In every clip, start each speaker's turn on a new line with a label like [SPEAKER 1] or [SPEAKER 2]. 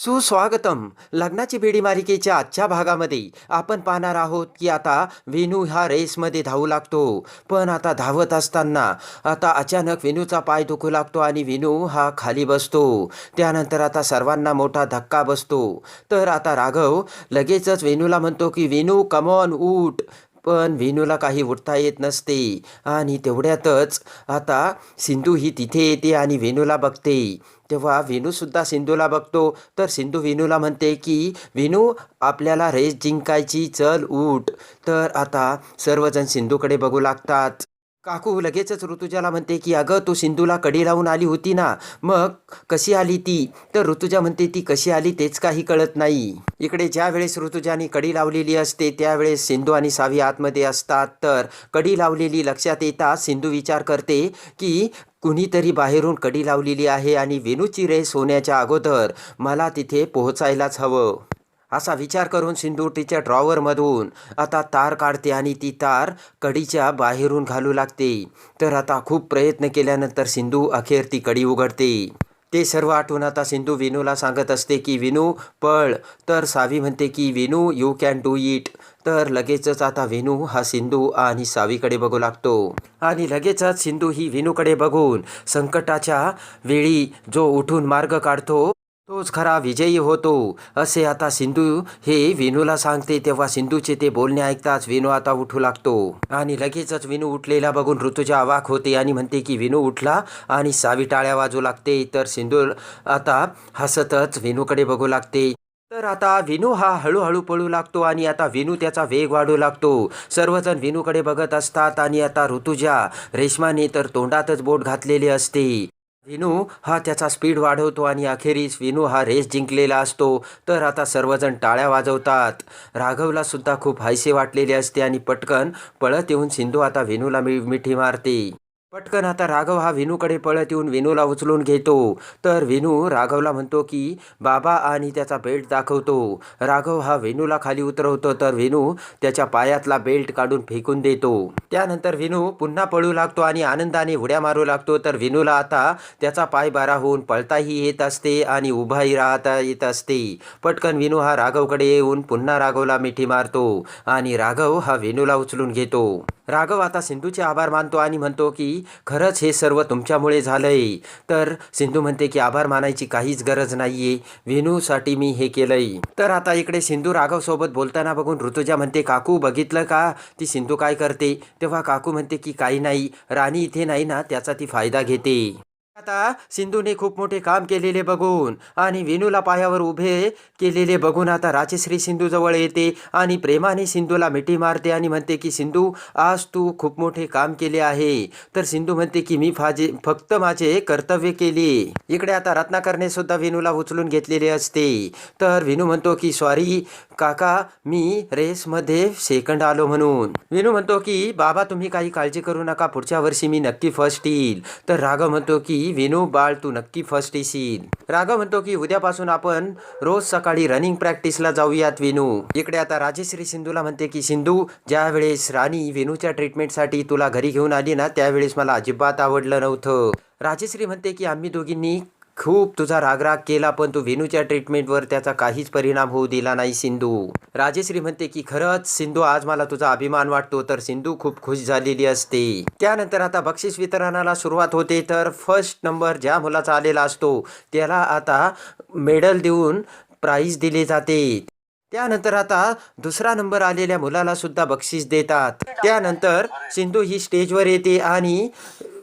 [SPEAKER 1] सुस्वागतम. लग्नाची बेडी मालिकेच्या आजच्या भागामध्ये आपण पाहणार आहोत की आता वेणू हा रेसमध्ये धावू लागतो. पण आता धावत असताना आता अचानक वेणूचा पाय दुखू लागतो आणि वेणू हा खाली बसतो. त्यानंतर आता सर्वांना मोठा धक्का बसतो. तर आता राघव लगेचच वेणूला म्हणतो की वेणू कमॉन उठ. पण वेणूला काही उठता येत नसते. आणि तेवढ्यातच आता सिंधू ही तिथे येते आणि वेणूला बघते. तेव्हा विनूसुद्धा सिंधूला बघतो. तर सिंधू विनूला म्हणते की विनू आपल्याला रेस जिंकायची चल उठ. तर आता सर्वजण सिंधूकडे बघू लागतात. काकू लगेचच ऋतुजाला म्हणते की अगं तू सिंधूला कडी लावून आली होती ना? मग कशी आली ती? तर ऋतुजा म्हणते ती कशी आली तेच काही कळत नाही. इकडे ज्या वेळेस ऋतुजाने कडी लावलेली असते त्यावेळेस सिंधू आणि सावी आतमध्ये असतात. तर कडी लावलेली लक्षात येताच सिंधू विचार करते की कुणीतरी बाहेरून कडी लावलेली आहे आणि वेणूची रेस होण्याच्या अगोदर मला तिथे पोहोचायलाच हवं. असा विचार करून सिंधू तिच्या ड्रॉवरमधून आता तार काढते आणि ती तार कडीच्या बाहेरून घालू लागते. तर आता खूप प्रयत्न केल्यानंतर सिंधू अखेर ती कडी उघडते. ते सर्व आठवून आता सिंधू विनूला सांगत असते की विनू पळ. तर सावी म्हणते की Vinu you can do it तर लगेचच आता वेणू हा सिंधू आणि सावीकडे बघू लागतो. आणि लगेचच सिंधू ही वेणूकडे बघून संकटाच्या वेळी जो उठून मार्ग काढतो तोच खरा विजयी होतो. असे आता सिंधू हे विनूला सांगते तेव्हा सिंधूचे ते बोलणे ऐकताच विनू आता उठू लागतो. आणि लगेचच विनू उठलेला बघून ऋतुजा आवाक होते आणि म्हणते की विनू उठला आणि सावी टाळ्या वाजू लागते. तर सिंधू आता हसतच विनूकडे बघू लागते. तर आता विनू हा हळूहळू पळू लागतो आणि आता विनू त्याचा वेग वाढू लागतो. सर्वजण विनूकडे बघत असतात आणि आता ऋतुजा रेशमाने तर तोंडातच बोट घातलेले असते. विनू हा त्याचा स्पीड वाढवतो आणि अखेरीस विनू हा रेस जिंकलेला असतो. तर आता सर्वजण टाळ्या वाजवतात. राघवला सुद्धा खूप हायसे वाटलेले असते आणि पटकन पळत येऊन सिंधू आता विनूला मिठी मारते. पटकन आता राघव हा विनूकडे पळत येऊन विनूला उचलून घेतो. तर विनू राघवला म्हणतो की बाबा आणि त्याचा बेल्ट दाखवतो. राघव हा विनूला खाली उतरवतो तर विनू त्याच्या पायातला बेल्ट काढून फेकून देतो. त्यानंतर विनू पुन्हा पळू लागतो आणि आनंदाने उड्या मारू लागतो. तर विनूला आता त्याचा पाय बारा होऊन पळताही येत असते आणि उभाही राहता येत असते. पटकन विनू हा राघवकडे येऊन पुन्हा राघवला मिठी मारतो आणि राघव हा विनूला उचलून घेतो. राघव आता सिंधूचे आभार मानतो आणि म्हणतो की खरंच हे सर्व तुमच्यामुळे झालंय. तर सिंधू म्हणते की आभार मानायची काहीच गरज नाहीये. वेणूसाठी मी हे केलंय. तर आता इकडे सिंधू राघव सोबत बोलताना बघून ऋतुजा म्हणते काकू बघितलं का? ती सिंधू काय करते? तेव्हा काकू म्हणते की काही नाही. राणी इथे नाही ना त्याचा ती फायदा घेते. आता सिंधूने खूप मोठे काम केलेले बघून आणि वेणूला पायावर उभे केलेले बघून आता राजश्री सिंधू जवळ येते आणि प्रेमाने सिंधूला मिठी मारते आणि म्हणते की सिंधू आज तू खूप मोठे काम केले आहे. तर सिंधू म्हणते की मी फाजे फक्त माझे कर्तव्य केले. इकडे आता रत्नाकरने सुद्धा वेणूला उचलून घेतलेले असते. तर विनू म्हणतो की सॉरी काका मी रेसमध्ये सेकंड आलो म्हणून. विनू म्हणतो की बाबा तुम्ही काही काळजी करू नका पुढच्या वर्षी मी नक्की फर्स्ट येईल. तर राघव म्हणतो की विनू बाळ तू नक्की फर्स्ट येशील. राघव म्हणतो की उद्यापासून आपण रोज सकाळी रनिंग प्रॅक्टिसला जाऊयात विनू. इकडे आता राजेश्री सिंधूला म्हणते की सिंधू ज्यावेळेस राणी विनूच्या ट्रीटमेंटसाठी तुला घरी घेऊन आली ना त्यावेळेस मला अजिबात आवडलं नव्हतं. राजेश्री म्हणते की आम्ही दोघींनी खूप तुझा रागराग केला पण तू वेणूच्या ट्रीटमेंटवर त्याचा काहीच परिणाम होऊ दिला नाही सिंधू. राजेश्री म्हणते की खरंच सिंधू आज मला तुझा अभिमान वाटतो तर सिंधू खूप खुश झालेली असते. त्यानंतर आता बक्षीस वितरणाला सुरुवात होते तर फर्स्ट नंबर ज्या मुलाचा आलेला असतो त्याला आता मेडल देऊन प्राईज दिले जाते. त्यानंतर आता दुसरा नंबर आलेल्या मुलाला सुद्धा बक्षीस देतात. त्यानंतर सिंधू ही स्टेजवर येते आणि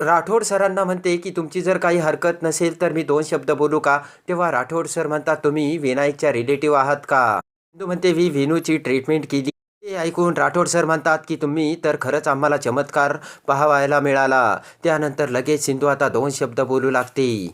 [SPEAKER 1] राठोड सरांना म्हणते की तुमची जर काही हरकत नसेल तर मी दोन शब्द बोलू का? तेव्हा राठोड सर म्हणतात तुम्ही विनायकच्या रिलेटिव्ह आहात का? सिंधू म्हणते मी विनूची ट्रीटमेंट केली. ते ऐकून राठोड सर म्हणतात की तुम्ही तर खरंच आम्हाला चमत्कार पाहावायला मिळाला. त्यानंतर लगेच सिंधू आता दोन शब्द बोलू लागते.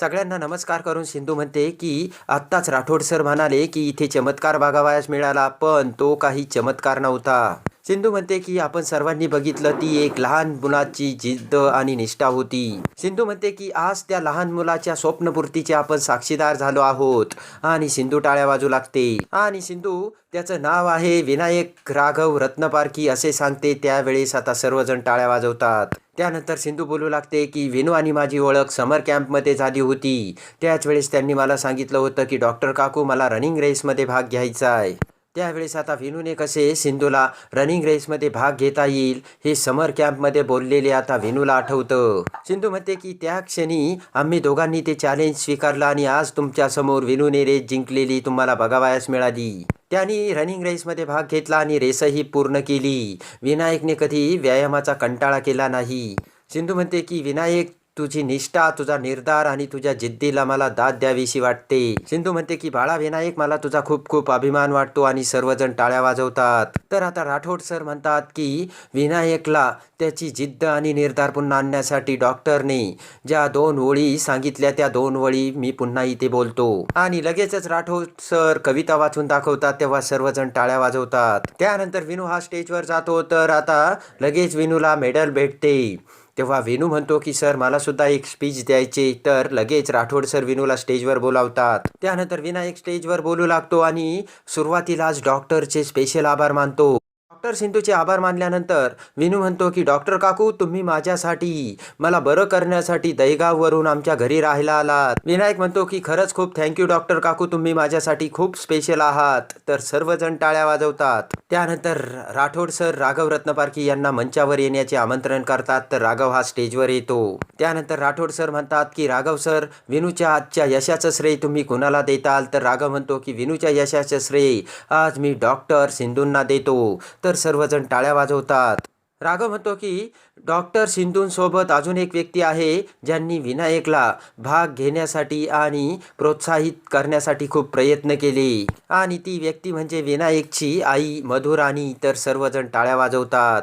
[SPEAKER 1] सगळ्यांना नमस्कार करून सिंधू म्हणते की आत्ताच राठोड सर म्हणाले की इथे चमत्कार बघावयास मिळाला पण तो काही चमत्कार नव्हता. सिंधू म्हणते की आपण सर्वांनी बघितलं ती एक लहान मुलाची जिद्द आणि निष्ठा होती. सिंधू म्हणते की आज त्या लहान मुलाच्या स्वप्नपूर्तीचे आपण साक्षीदार झालो आहोत. आणि सिंधू टाळ्या वाजू लागते. आणि सिंधू त्याचं नाव आहे विनायक राघव रत्नपारखी असे सांगते. त्यावेळेस आता सर्वजण टाळ्या वाजवतात. त्यानंतर सिंधू बोलू लागते की विनू आणि माझी ओळख समर कॅम्पमध्ये झाली होती. त्याच वेळेस त्यांनी मला सांगितलं होतं की डॉक्टर काकू मला रनिंग रेसमध्ये भाग घ्यायचा आहे. त्यावेळेस आता विनूने कसे सिंधूला रनिंग रेसमध्ये भाग घेता येईल हे समर कॅम्पमध्ये बोललेले आता विनूला आठवतं. सिंधू म्हणते की त्या क्षणी आम्ही दोघांनी ते चॅलेंज स्वीकारलं आणि आज तुमच्यासमोर विनूने रेस जिंकलेली तुम्हाला बघावयास मिळाली. त्यांनी रनिंग रेसमध्ये भाग घेतला आणि रेसही पूर्ण केली. विनायकने कधी व्यायामाचा कंटाळा केला नाही. सिंधू म्हणते की विनायक तुझी निष्ठा तुझा निर्धार आणि तुझ्या जिद्दीला मला दाद द्यावीशी वाटते. सिंधू म्हणते की बाळा विनायक मला तुझा खूप खूप अभिमान वाटतो आणि सर्वजण टाळ्या वाजवतात. तर आता राठोड सर म्हणतात की विनायकला त्याची जिद्द आणि निर्धार पुन्हा आणण्यासाठी डॉक्टरने ज्या दोन ओळी सांगितल्या त्या दोन ओळी मी पुन्हा इथे बोलतो. आणि लगेचच राठोड सर कविता वाचून दाखवतात तेव्हा सर्वजण टाळ्या वाजवतात. त्यानंतर विनू हा स्टेजवर जातो तर आता लगेच विनूला मेडल भेटते. तेव्हा विनू म्हणतो की सर मला सुद्धा एक स्पीच द्यायचे तर लगेच राठोड सर विनूला स्टेजवर बोलावतात. त्यानंतर विनायक स्टेजवर बोलू लागतो आणि सुरुवातीलाच डॉक्टरचे स्पेशल आभार मानतो. डॉक्टर सिंधूचे आभार मानल्यानंतर विनू म्हणतो की डॉक्टर काकू तुम्ही माझ्यासाठी मला बरं करण्यासाठी दहीगाववरून आमच्या घरी राहायला आलात. विनायक म्हणतो की खरंच खूप थँक्यू डॉक्टर काकू तुम्ही माझ्यासाठी खूप स्पेशल आहात. तर सर्वजण टाळ्या वाजवतात. त्यानंतर राठोड सर राघव रत्नपारखी यांना मंचावर येण्याचे आमंत्रण करतात तर राघव हा स्टेजवर येतो. त्यानंतर राठोड सर म्हणतात की राघव सर विनूच्या आजच्या यशाचं श्रेय तुम्ही कुणाला देताल? तर राघव म्हणतो की विनूच्या यशाचं श्रेय आज मी डॉक्टर सिंधूंना देतो. तर तर सर्वजण टाळ्या वाजवतात. राघव म्हणतो की डॉक्टर सिंधूंसोबत अजून एक व्यक्ती आहे ज्यांनी विनायकला भाग घेण्यासाठी आणि प्रोत्साहित करण्यासाठी खूप प्रयत्न केले. आणि ती व्यक्ती म्हणजे विनायकची आई मधुराणी तर सर्वजण टाळ्या वाजवतात.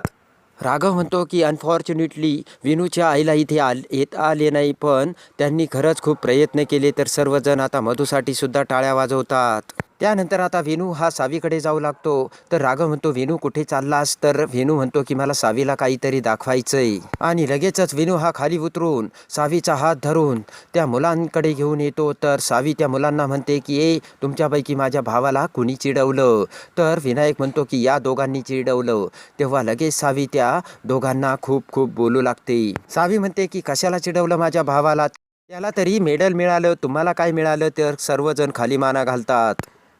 [SPEAKER 1] राघव म्हणतो की अनफॉर्च्युनेटली विनूच्या आईला इथे आल येत आले नाही पण त्यांनी खरंच खूप प्रयत्न केले तर सर्वजण आता मधूसाठी सुद्धा टाळ्या वाजवतात. त्यानंतर आता वेणू हा सावीकडे जाऊ लागतो. तर राघव म्हणतो वेणू कुठे चाललास? तर वेणू म्हणतो की मला सावीला काहीतरी दाखवायचंय. आणि लगेचच वेणू हा खाली उतरून सावीचा हात धरून त्या मुलांकडे घेऊन येतो. तर सावी त्या मुलांना म्हणते की ए तुमच्यापैकी माझ्या भावाला कुणी चिडवलं? तर विनायक म्हणतो की या दोघांनी चिडवलं. तेव्हा लगेच सावी त्या दोघांना खूप खूप बोलू लागते. सावी म्हणते की कशाला चिडवलं माझ्या भावाला? त्याला तरी मेडल मिळालं. तुम्हाला काय मिळालं? तर सर्वजण खाली माना घालतात.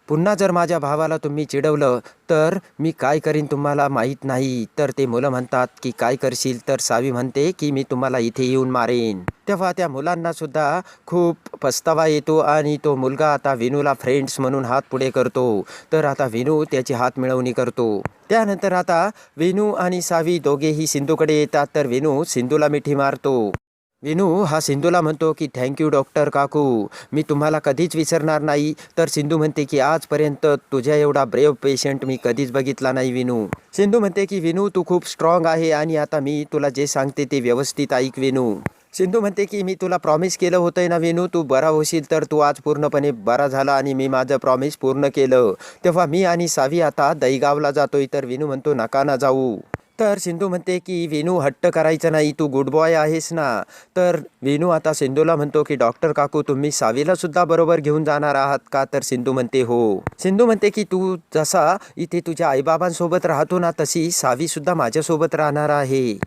[SPEAKER 1] पुन्हा जर माझ्या भावाला तुम्ही चिडवलं तर मी काय करीन तुम्हाला माहीत नाही. तर ते मुलं म्हणतात की काय करशील? तर सावी म्हणते की मी तुम्हाला इथे येऊन मारेन. तेव्हा त्या मुलांनासुद्धा खूप पस्तावा येतो आणि तो मुलगा आता विनूला फ्रेंड्स म्हणून हात पुढे करतो. तर आता विनू त्याची हात मिळवणी करतो. त्यानंतर आता विनू आणि सावी दोघेही सिंधूकडे येतात. तर विनू सिंधूला मिठी मारतो. विनू हा सिंधूला म्हणतो की थँक्यू डॉक्टर काकू. मी तुम्हाला कधीच विसरणार नाही. तर सिंधू म्हणते की आजपर्यंत तुझ्या एवढा ब्रेव पेशंट मी कधीच बघितला नाही विनू. सिंधू म्हणते की विनू तू खूप स्ट्रॉंग आहे आणि आता मी तुला जे सांगते ते व्यवस्थित ऐक विनू. सिंधू म्हणते की मी तुला प्रॉमिस केलं होतं ना विनू. तू बरा होशील तर तू आज पूर्णपणे बरा झाला आणि मी माझं प्रॉमिस पूर्ण केलं. तेव्हा मी आणि सावी आता दहीगावला जातोय तर विनू म्हणतो नका ना जाऊ. तर सिंधू म्हणते की वेणू हट्ट करायचं नाही तू गुड बॉय आहेस ना. तर वेणू आता सिंधूला म्हणतो की डॉक्टर काकू तुम्ही सावीला सुद्धा बरोबर घेऊन जाणार आहात का? तर सिंधू म्हणते हो. सिंधू म्हणते की तू जसा इथे तुझ्या आईबाबांसोबत राहतो ना तशी सावी सुद्धा माझ्यासोबत राहणार आहे.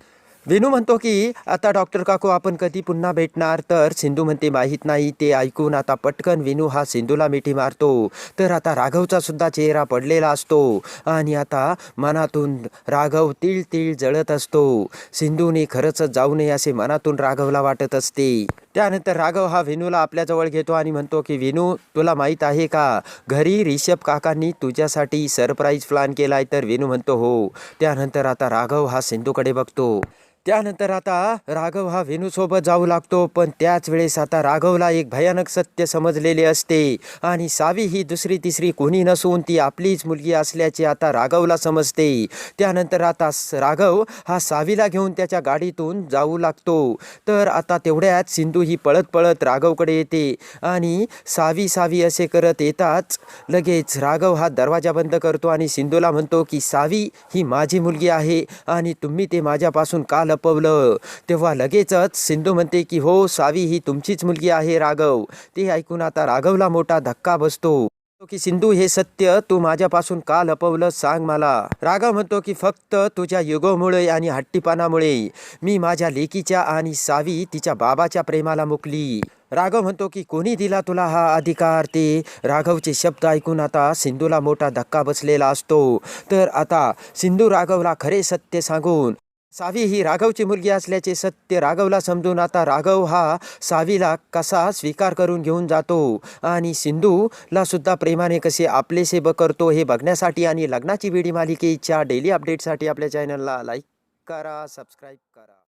[SPEAKER 1] विनू म्हणतो की आता डॉक्टर काकू आपण कधी पुन्हा भेटणार? तर सिंधू म्हणते माहीत नाही ते ऐकून आता पटकन विनू हा सिंधूला मिठी मारतो. तर आता राघवचा सुद्धा चेहरा पडलेला असतो. आणि आता मनातून राघव तिळ तिळ जळत असतो. सिंधूने खरंच जाऊ नये असे मनातून राघवला वाटत असते. त्यानंतर राघव हा वेणूला आपल्याजवळ घेतो आणि म्हणतो की विनू तुला माहीत आहे का? घरी रिषभ काकांनी तुझ्यासाठी सरप्राईज प्लॅन केला आहे तर विनू म्हणतो हो. त्यानंतर आता राघव हा सिंधूकडे बघतो. त्यानंतर आता राघव हा वेणूसोबत जाऊ लागतो पण त्याच वेळेस आता राघवला एक भयानक सत्य समजलेले असते. आणि सावी ही दुसरी तिसरी कोणी नसून ती आपलीच मुलगी असल्याचे आता राघवला समजते. त्यानंतर आता स- राघव हा सावीला घेऊन त्याच्या गाडीतून जाऊ लागतो. तर आता तेवढ्यात सिंधू ही पळत पळत राघवकडे येते आणि सावी सावी असे करत येताच लगेच राघव हा दरवाजा बंद करतो आणि सिंधूला म्हणतो की सावी ही माझी मुलगी आहे आणि तुम्ही ते माझ्यापासून का लपवलं तेव्हा लगेचच सिंधू म्हणते की हो सावी ही तुमचीच मुलगी आहे राघव. ते ऐकून आता राघवला मोठा धक्का बसतो. की सिंधू हे सत्य तू माझ्यापासून का लपवलं सांग मला. राघव म्हणतो की फक्त तुझ्या युगोमुळे आणि हट्टीपणामुळे. मी माझ्या लेकीच्या आणि सावी तिच्या बाबाच्या प्रेमाला मुकली. राघव म्हणतो की कोणी दिला तुला हा अधिकार? ते राघवचे शब्द ऐकून आता सिंधूला मोठा धक्का बसलेला असतो. तर आता सिंधू राघवला खरे सत्य सांगून सावी ही राघवची मुलगी असल्याचे सत्य राघवला समजून आता राघव हा सावीला कसा स्वीकार करून घेऊन जातो? आणि सिंधूला सुद्धा प्रेमाने कसे आपलेसे ब करतो हे बघण्यासाठी आणि लग्नाची वेडी मालिकेच्या डेली अपडेटसाठी आपल्या चॅनलला लाईक करा सबस्क्राईब करा.